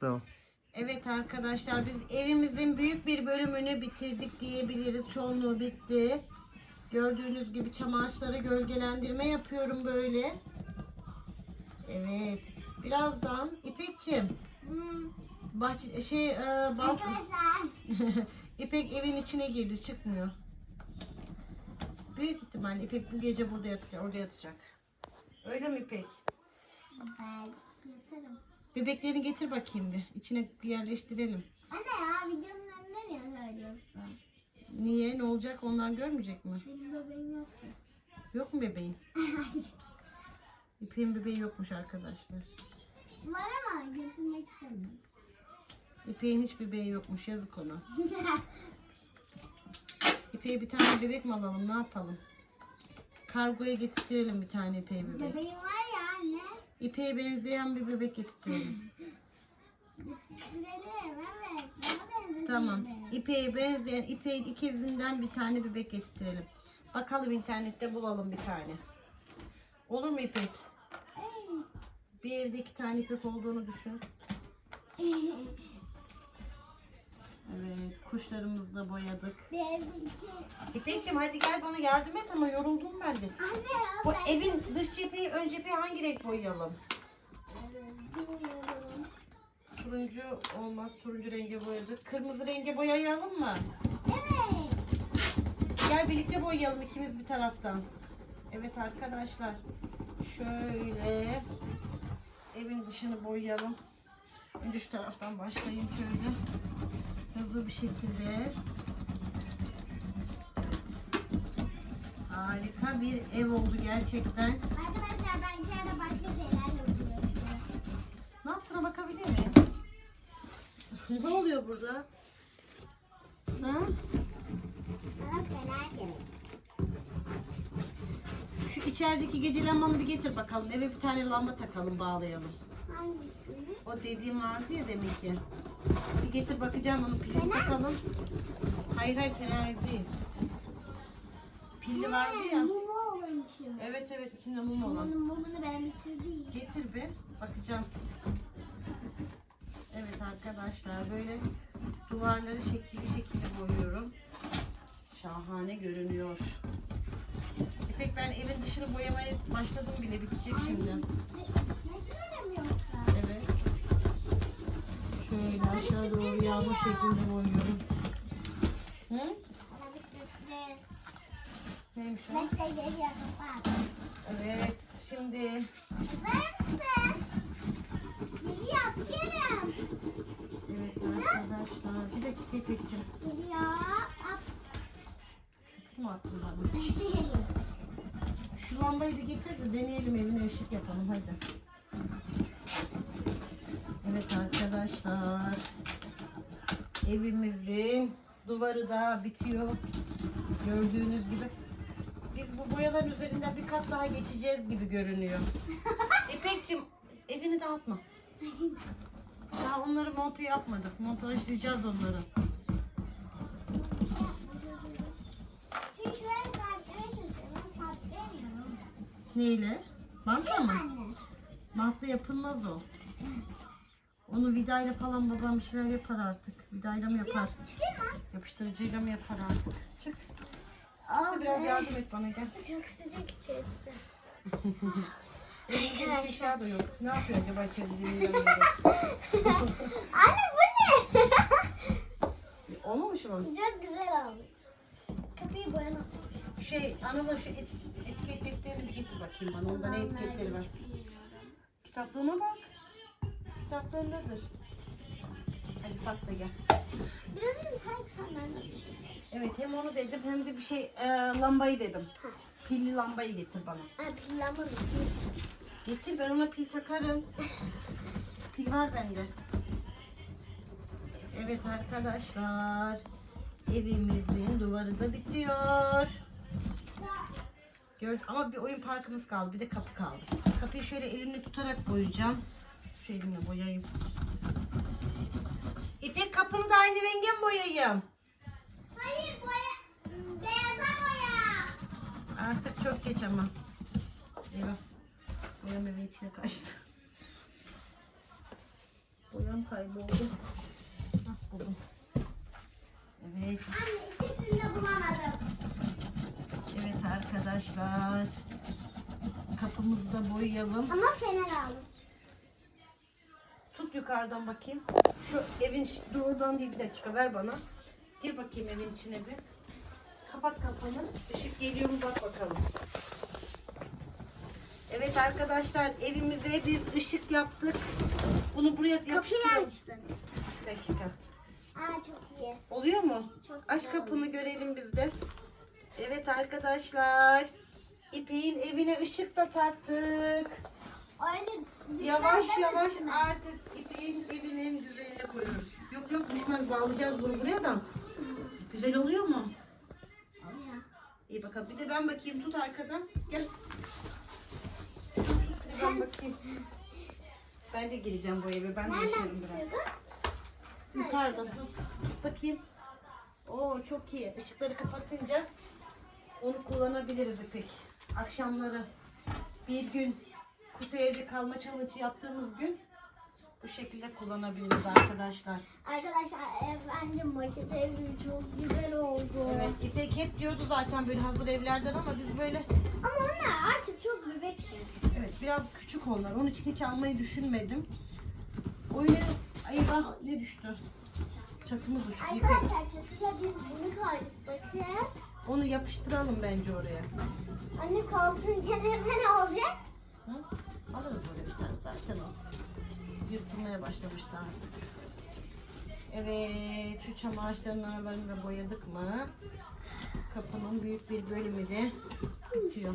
Tamam. Evet arkadaşlar biz evimizin büyük bir bölümünü bitirdik diyebiliriz. Çoğunluğu bitti. Gördüğünüz gibi çam ağaçlara gölgelendirme yapıyorum böyle. Evet. Birazdan İpekçim Hmm. bahçe şey e, bal- Arkadaşlar. İpek evin içine girdi çıkmıyor. Büyük ihtimalle İpek bu gece burada yatacak, orada yatacak. Öyle mi İpek? Ben yatarım. Bebeklerini getir bakayım bir. İçine yerleştirelim. Anne ya videonun önünde niye söylüyorsun? Niye? Ne olacak? Onlar görmeyecek mi? Benim bebeğim yok. Yok mu bebeğin? İpek'in bebeği yokmuş arkadaşlar. Var ama götürmek istemiyorum. İpek'in hiç bebeği yokmuş. Yazık ona. İpek'e bir tane bebek mi alalım? Ne yapalım? Kargoya getirtirelim bir tane İpek'e bebek. Bebeğim var İpek'e benzeyen bir bebek benzesin Tamam. İpek'e benzeyen, İpek'in ikizinden bir tane bebek getirtirelim. Bakalım internette bulalım bir tane. Olur mu İpek? Bir evde iki tane İpek olduğunu düşün. Evet, kuşlarımızı da boyadık. İpek'cim hadi gel bana yardım et ama yoruldum ben de. Anne Bu ben evin dış cepheyi, ön cepheyi hangi renk boyayalım? bilmiyorum. Turuncu olmaz, turuncu renge boyadık. Kırmızı renge boyayalım mı? Evet. Gel birlikte boyayalım ikimiz bir taraftan. Evet arkadaşlar. Şöyle evin dışını boyayalım. Önce şu taraftan başlayayım şöyle. Hızlı bir şekilde. Harika bir ev oldu gerçekten. Arkadaşlar ben içeride başka şeylerle uğraşıyorum. Ne yaptığına bakabilir miyim? ne oluyor burada? Ha? Bana fener gerek. Şu içerideki gece lambanı bir getir bakalım. Eve bir tane lamba takalım, bağlayalım. Hangisini? O dediğim vardı ya demek ki. Bir getir bakacağım onu pilini takalım. Hayır hayır fener değil. Pilli vardı ya. Mumu olan için. Evet evet içinde mum olan. Mumunun mumunu ben bitirdim. Getir bir bakacağım. Evet arkadaşlar böyle duvarları şekilli şekilli boyuyorum. Şahane görünüyor. İpek ben evin dışını boyamaya başladım bile bitecek şimdi. Şöyle aşağı doğru yağmur şeklinde boyuyorum. Hı? Neymiş o? Evet şimdi evet arkadaşlar bir dakika. At. Şükür mü attın bana? Şu lambayı bir getir de deneyelim evine ışık yapalım hadi. Evet arkadaşlar. Evimizin duvarı da bitiyor. Gördüğünüz gibi. Biz bu boyaların üzerinden bir kat daha geçeceğiz gibi görünüyor. İpek'cim evini dağıtma. Daha onları monte yapmadık. Montajlayacağız onları. Neyle? Bantla mı? Bantla yapılmaz o. Onu vidayla falan babam bir şeyler yapar artık. Vidayla mı yapar? Yapıştırıcıyla mı yapar artık? Çık. Hadi biraz yardım et bana gel. Çok sıcak içerisi. Elimde bir eşya da yok. Ne yapıyor acaba içeride bilmiyorum. Anne bu ne? Olmamış mı? Çok güzel olmuş. Kapıyı boya nasıl? Şey, Anadolu şu etik, etiket defterini bir getir bakayım bana. Onda ne etiketleri var? Kitaplığına bak. Kitaplarındadır. Hadi bak da gel. Biraz önce sanki senden de bir şey istedim. Evet hem onu dedim hem de bir şey e, lambayı dedim. Pilli lambayı getir bana. Ha pillama Getir ben ona pil takarım. Pil var bende. Evet arkadaşlar. Evimizin duvarı da bitiyor. Gör ama bir oyun parkımız kaldı. Bir de kapı kaldı. Kapıyı şöyle elimle tutarak boyayacağım. Şu elimle boyayayım. İpek kapını da aynı renge mi boyayayım? Hayır boya. Beyaza boya. Artık çok geç ama. Eyvah. Boyam evin içine kaçtı. Boyam kayboldu. Hah buldum. Evet. Anne ikisini de bulamadım. Evet arkadaşlar. Kapımızı da boyayalım. Ama fener aldım. Yukarıdan bakayım. Şu evin dur oradan değil bir dakika ver bana. Gir bakayım evin içine bir. Kapat kapını. Işık geliyor mu bak bakalım. Evet arkadaşlar evimize biz ışık yaptık. Bunu buraya Kapıyı yapıştıralım. aç işte. Bir dakika. Aa çok iyi. Oluyor mu? Çok Aç güzel kapını görelim biz de. Evet arkadaşlar. İpek'in evine ışık da taktık. Öyle Yavaş yavaş demesin. Artık İpek'in evinin düzenine koyuyoruz. Yok yok düşmez bağlayacağız bunu buraya da. Güzel oluyor mu? İyi bakalım. Bir de ben bakayım tut arkadan. Gel. Bir de ben bakayım. Ben de gireceğim bu eve. Ben de yaşarım biraz. Yukarıdan. Bakayım. Oo çok iyi. Işıkları kapatınca onu kullanabiliriz İpek. Akşamları bir gün kutu evde kalma challenge yaptığımız gün bu şekilde kullanabiliriz arkadaşlar. Arkadaşlar bence maket evim çok güzel oldu. Evet İpek hep diyordu zaten böyle hazır evlerden ama biz böyle Ama onlar artık çok bebek şey. evet biraz küçük onlar. Onun için hiç almayı düşünmedim. Öyle eyvah ne düştü? Çatımız uçtu. Arkadaşlar çatıya biz bunu koyduk bakın. Onu yapıştıralım bence oraya. Anne koltuğun kenarında ne olacak? Hı? Alırız oraya bir tane zaten o. Yırtılmaya başlamıştı artık. Evet, şu çam ağaçlarının aralarını da boyadık mı? Kapının büyük bir bölümü de bitiyor.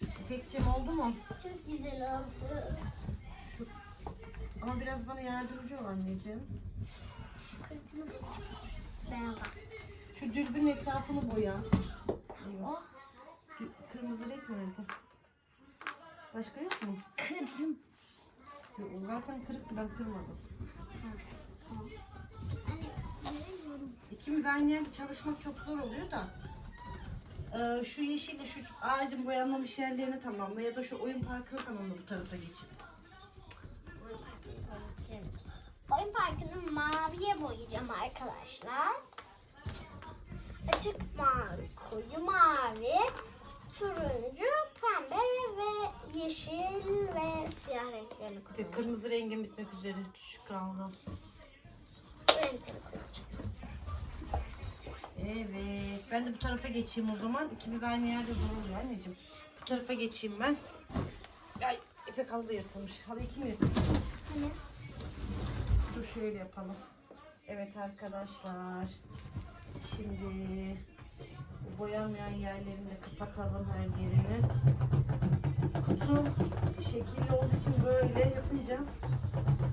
İpekciğim oldu mu? Çok güzel oldu. Şu... Ama biraz bana yardımcı ol anneciğim. Şu dürbünün etrafını boya. Oh. Kırmızı renk nerede? Başka yok mu? Kırdım. Yok, o zaten kırıktı ben kırmadım. İkimiz aynı yerde çalışmak çok zor oluyor da. Ee, şu yeşille şu ağacın boyanmamış yerlerini tamamla ya da şu oyun parkını tamamla bu tarafa geçip. Oyun parkını maviye boyayacağım arkadaşlar. Açık mavi, koyu mavi, turuncu, pembe ve yeşil ve siyah renklerini Bir kullanacağım. kırmızı rengin bitmek üzere şu kaldı. Bu renkleri kullanacağım. Evet. Ben de bu tarafa geçeyim o zaman. İkimiz aynı yerde oluyor anneciğim. Bu tarafa geçeyim ben. Ay ipek halı da yırtılmış. Halı kim yırtmış? Hani Dur şöyle yapalım. Evet arkadaşlar. Şimdi boyanmayan yerlerini de kapatalım her yerini. Kutu şekilli olduğu için böyle yapınca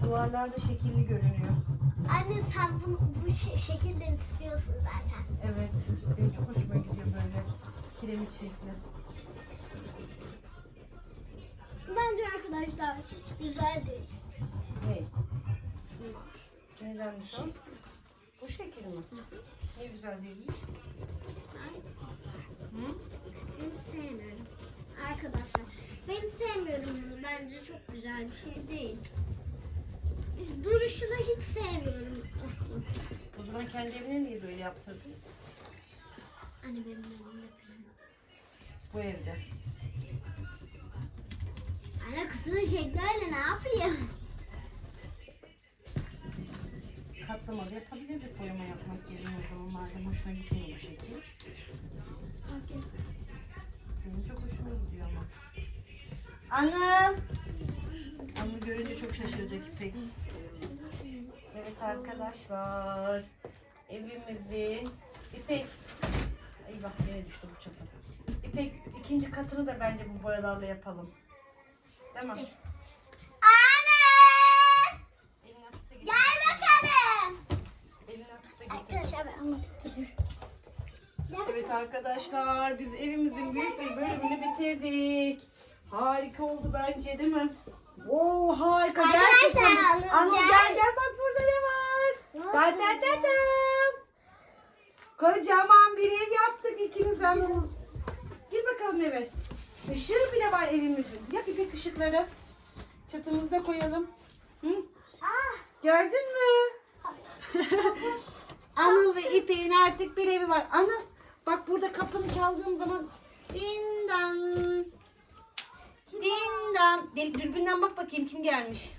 duvarlarda şekilli görünüyor. Anne sen bu, bu şe- şekilde istiyorsun zaten. Evet. Benim çok hoşuma gidiyor böyle kiremit şekli. Bence arkadaşlar güzel değil. Ne? Nedenmiş o? Bu şekil mi? Ne güzel değilmiş. Hı? Ben sevmiyorum. Arkadaşlar ben sevmiyorum bunu. Bence çok güzel bir şey değil. Duruşunu hiç sevmiyorum aslında. O zaman kendi evine niye böyle yaptırdın? Anne benim evimde plan. Bu evde. Anne kutunun şekli öyle ne yapayım? Katlamalı yapabilirdik boyama yapmak yerine o zaman madem hoşuna gitmiyor bu şekil. Benim çok hoşuma gidiyor ama. Anam! Anne görünce çok şaşıracak İpek. Evet arkadaşlar. Evimizin İpek. Eyvah yine düştü bu çatı. İpek ikinci katını da bence bu boyalarla yapalım. Değil mi? Anne! Gel bakalım. Elini tut da getir. Arkadaşlar ben anlatıyorum. Evet arkadaşlar biz evimizin büyük bir bölümünü bitirdik. Harika oldu bence değil mi? Oo harika Arkadaşlar, gerçekten. Anıl gel. gel gel bak burada ne var? Ta ta ta tam. Kocaman bir ev yaptık ikimiz Anıl. Gir bakalım eve. Işığı bile var evimizin. Yap ipek ışıkları. Çatımızda koyalım. Hı? Ah, Gördün mü? Anıl ve İpek'in artık bir evi var. Anıl bak burada kapını çaldığım zaman dindan dindan. Deli dürbünden bak bakayım kim gelmiş.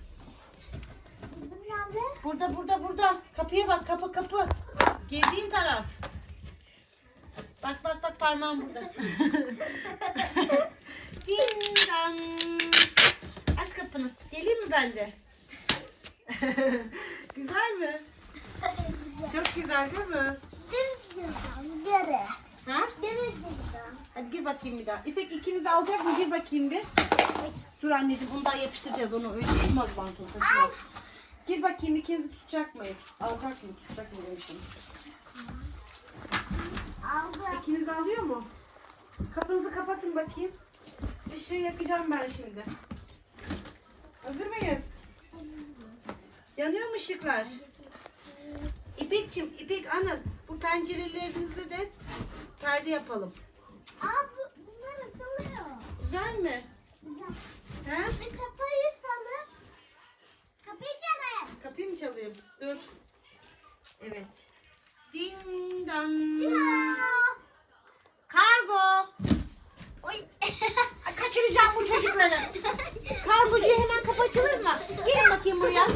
Nerede? Burada burada burada. Kapıya bak kapı kapı. Girdiğin taraf. Bak bak bak parmağım burada. dindan. Aç kapını. Geleyim mi ben de? güzel mi? Çok güzel değil mi? Geri. Ha? Hadi gir bakayım bir daha. İpek ikiniz alacak mı? Gir bakayım bir. Dur anneciğim onu daha yapıştıracağız. Onu öyle tutmaz pantolon taşımaz. Gir bakayım ikinizi tutacak mı? Alacak mı? Tutacak mı demişim. Aldım. İkiniz alıyor mu? Kapınızı kapatın bakayım. Işığı yakacağım ben şimdi. Hazır mıyız? Yanıyor mu ışıklar? İpekçim, İpek Anıl bu pencerelerinize de perde yapalım. Abi bunlar ısılıyor. Güzel mi? Güzel. He? Bir kapıyı salın. Kapıyı çalın. Kapıyı mı çalayım? Dur. Evet. Ding dong. Kargo. Oy. Kaçıracağım bu çocukları. Kargocuya hemen kapı açılır mı? Gelin bakayım buraya.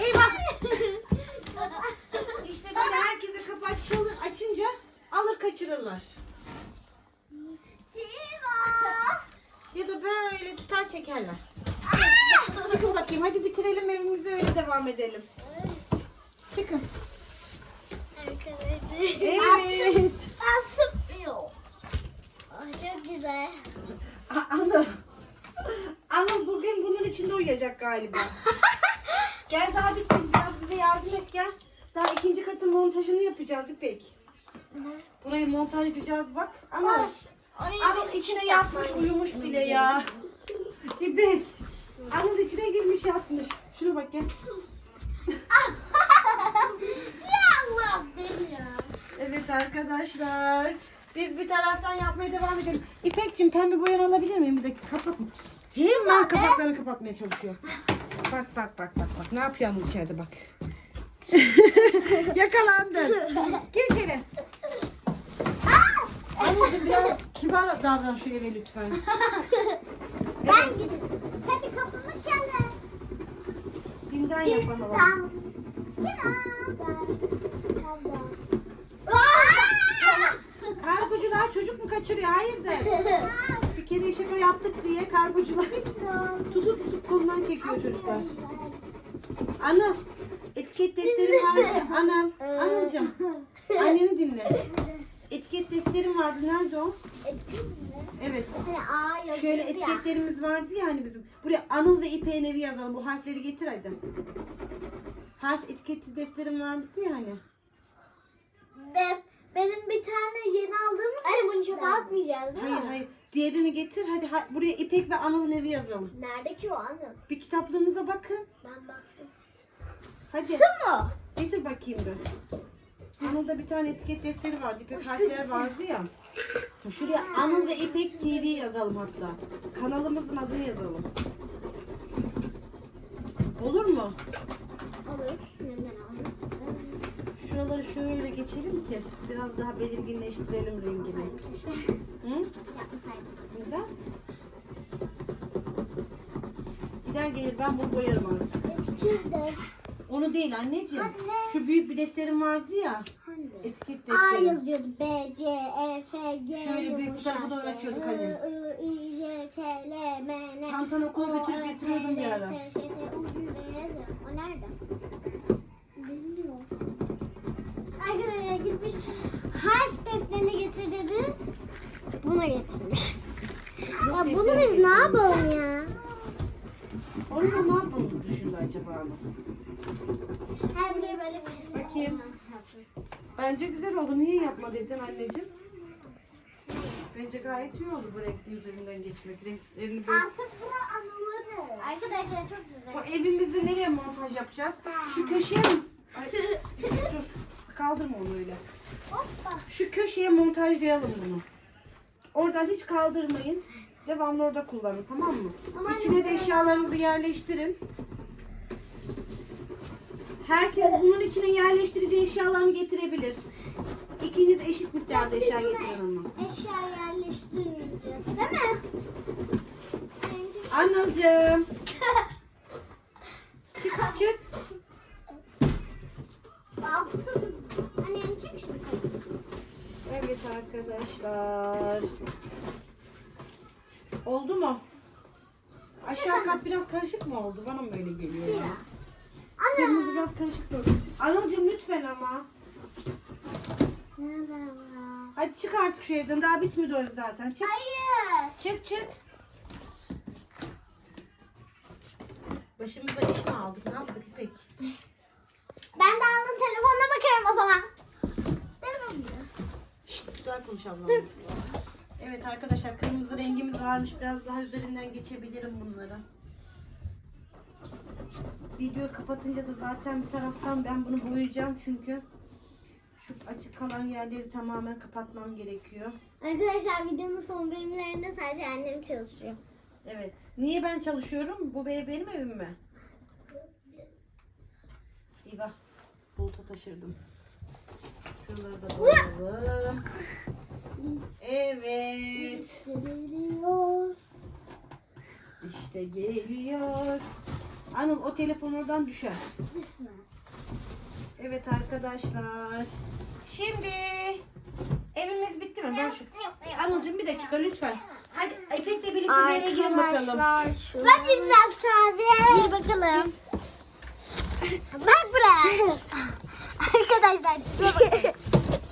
Eyvah. Açılır, açınca alır kaçırırlar. Ya da böyle tutar çekerler. Çıkın bakayım hadi bitirelim evimize öyle devam edelim. Çıkın. Arkadaşlar. Evet. Ay çok güzel. A- Anıl. Anıl bugün bunun içinde uyuyacak galiba. gel daha bitmedi biraz bize yardım et gel. Daha ikinci katın montajını yapacağız İpek. Burayı montajlayacağız bak. Oraya Anıl içine yatmış uyumuş bile ya. İpek. Anıl içine girmiş yatmış. Şuna bak gel. ya Allah ya. Evet arkadaşlar. Biz bir taraftan yapmaya devam edelim. İpekçim pembe boyanı alabilir miyim? Bir dakika kapatma. Hemen kapaklarını kapatmaya çalışıyor. Bak bak bak bak bak. Ne yapıyor Anıl içeride bak. Yakalandın. Gir içeri. Anılcığım biraz kibar davran şu eve lütfen. Ben gideyim. Hadi kapımı çalın. Dinden yap bana bak. Tamam. Kargocular çocuk mu kaçırıyor? Hayırdır? Bir kere şaka yaptık diye kargocular tutup tutup kolundan çekiyor çocuklar. Ana etiket defterim vardı. Anam. Anamcığım. Anneni dinle. Etiket defterim vardı. Nerede o? Evet. Şöyle etiketlerimiz vardı ya hani bizim. Buraya Anıl ve İpek'in evi yazalım. Bu harfleri getir hadi. Harf etiketi defterim vardı ya hani. Ben, benim bir tane yeni aldığım Hani bunu çöpe atmayacağız değil Hayır mi? hayır. Diğerini getir. Hadi ha- buraya İpek ve Anıl'ın evi yazalım. Nerede ki o anı? Bir kitaplığımıza bakın. Ben baktım. Hadi. mu? Getir bakayım bir. Anıl'da bir tane etiket defteri vardı. İpek harfler vardı ya. Şuraya Anıl ve İpek TV yazalım hatta. Kanalımızın adını yazalım. Olur mu? Olur. Şuraları şöyle geçelim ki biraz daha belirginleştirelim rengini. Hı? Neden? Gider gelir ben bunu boyarım artık. Onu değil anneciğim. Anne. Şu büyük bir defterim vardı ya. Hangi? Etiket A defteri. yazıyordu. B, C, E, F, G, Şöyle büyük bir tarafa doğru açıyorduk hani. I, I, J, K, L, M, N. Çantanı okula götürüp getiriyordum bir ara. O nerede? Bilmiyorum. Arkadaşlar gitmiş harf defterini getir dedi. Buna getirmiş. Ya bunu biz ne yapalım ya? Onu da ne yapmamızı düşündü acaba? Her buraya böyle kesme. Bakayım. Bence güzel oldu. Niye yapma dedin anneciğim? Bence gayet iyi oldu bu renkli üzerinden geçmek. Renklerini böyle... Artık bura anıları. Arkadaşlar çok güzel. O evimizi nereye montaj yapacağız? Şu köşeye mi? Ay, dur. Kaldırma onu öyle. Hoppa. Şu köşeye montajlayalım bunu. Oradan hiç kaldırmayın. Devamlı orada kullanın tamam mı? Ama İçine de eşyalarınızı yerleştirin. Herkes bunun içine yerleştirici eşyalarını getirebilir. İkiniz eşit miktarda eşya getirin ama. Eşya yerleştirmeyeceğiz değil mi? Bence- Anılcığım. Çık çık. Annem çek şunu. Evet arkadaşlar. Oldu mu? Aşağı kat biraz karışık mı oldu? Bana mı öyle geliyor? Biraz. Kırmızı biraz karışık oldu. Anılcığım lütfen ama. Hadi çık artık şu evden. Daha bitmedi o ev zaten. Çık. Hayır. Çık çık. Başımıza iş mi aldık? Ne yaptık İpek? Ben de aldım telefonuna bakarım o zaman. Şşt, güzel konuşalım. Evet arkadaşlar kırmızı rengimiz varmış. Biraz daha üzerinden geçebilirim bunları. Videoyu kapatınca da zaten bir taraftan ben bunu boyayacağım çünkü şu açık kalan yerleri tamamen kapatmam gerekiyor. Arkadaşlar videonun son bölümlerinde sadece annem çalışıyor. Evet. Niye ben çalışıyorum? Bu ev benim evim mi? İyi bak. Buluta taşırdım. Şuraları da boyayalım. Evet. Geliyor. İşte geliyor. Anıl o telefon oradan düşer. Evet arkadaşlar. Şimdi evimiz bitti mi? Ben şu... Anılcığım bir dakika lütfen. Hadi İpek'le birlikte bir eve girin bakalım. Ben bilmem sadece. Gir bakalım. Bak buraya. Arkadaşlar tipe bakın.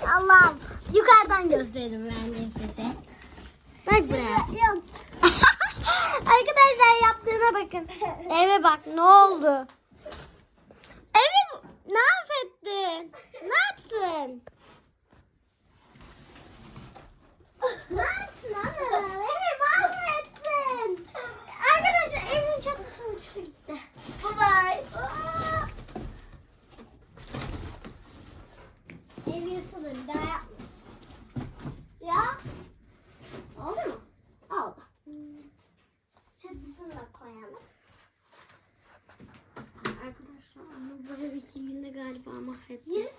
Allah'ım yukarıdan gösteririm ben de size. Bak buraya. Arkadaşlar yaptığına bakın. Eve bak ne oldu? Evi ne affettin? Ne yaptın? ne yaptın ana? Evi mahvettin. Arkadaşlar evin çatısı uçtu gitti. Bye bye. Aa! Ev yırtılır daha yapma. Ya. Oldu mu? Oldu. Çatısını da koyalım. Arkadaşlar ama bu ev iki günde galiba mahvedecek.